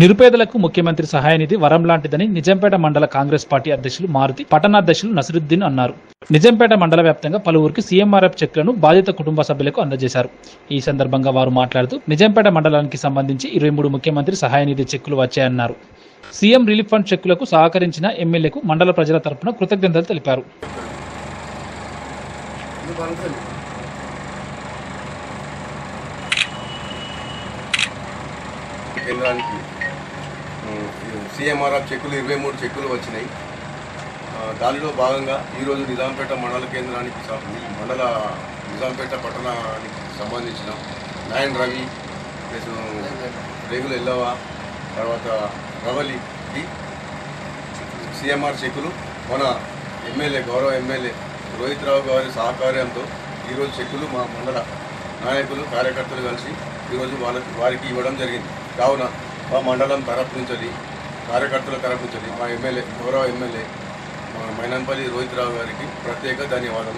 నిరుపేదలకు ముఖ్యమంత్రి సహాయనిధి వరం లాంటిదని నిజాంపేట మండల కాంగ్రెస్ పార్టీ అధ్యక్షులు మారుతి పట్టణాధ్యక్షులు నసరుద్దీన్ అన్నారు. నిజంపేట మండల వ్యాప్తంగా పలువురికి సీఎంఆర్ఎఫ్ చెక్లను బాధిత కుటుంబ సభ్యులకు అందజేశారు. ఈ సందర్భంగా వారు మాట్లాడుతూ నిజంపేట మండలానికి సంబంధించి ఇరవై మూడు ముఖ్యమంత్రి సహాయనిధి చెక్కులు వచ్చాయన్నారు. సీఎం రిలీఫ్ ఫండ్ చెక్కులకు సహకరించిన ఎమ్మెల్యేకు మండల ప్రజల తరపున కృతజ్ఞతలు తెలిపారు. కేంద్రానికి సీఎంఆర్ఆర్ చెక్కులు ఇరవై మూడు చెక్కులు వచ్చినాయి. దానిలో భాగంగా ఈరోజు నిజాంపేట మండల కేంద్రానికి మండల నిజాంపేట పట్టణానికి సంబంధించిన నాయన్ రవి ప్లస్ రేగుల ఎల్లవ తర్వాత రవలికి సీఎంఆర్ చెక్కులు మన ఎమ్మెల్యే గౌరవ ఎమ్మెల్యే రోహిత్ రావు గారి సహకార్యంతో ఈరోజు చెక్కులు మా మండల నాయకులు కార్యకర్తలు కలిసి ఈరోజు వాళ్ళకి వారికి ఇవ్వడం జరిగింది. కావున మా మండలం తరపు నుంచి కార్యకర్తల తరపు నుంచి మా ఎమ్మెల్యే గౌరవ ఎమ్మెల్యే మా మైనంపల్లి రోహిత్ రావు గారికి ప్రత్యేక ధన్యవాదాలు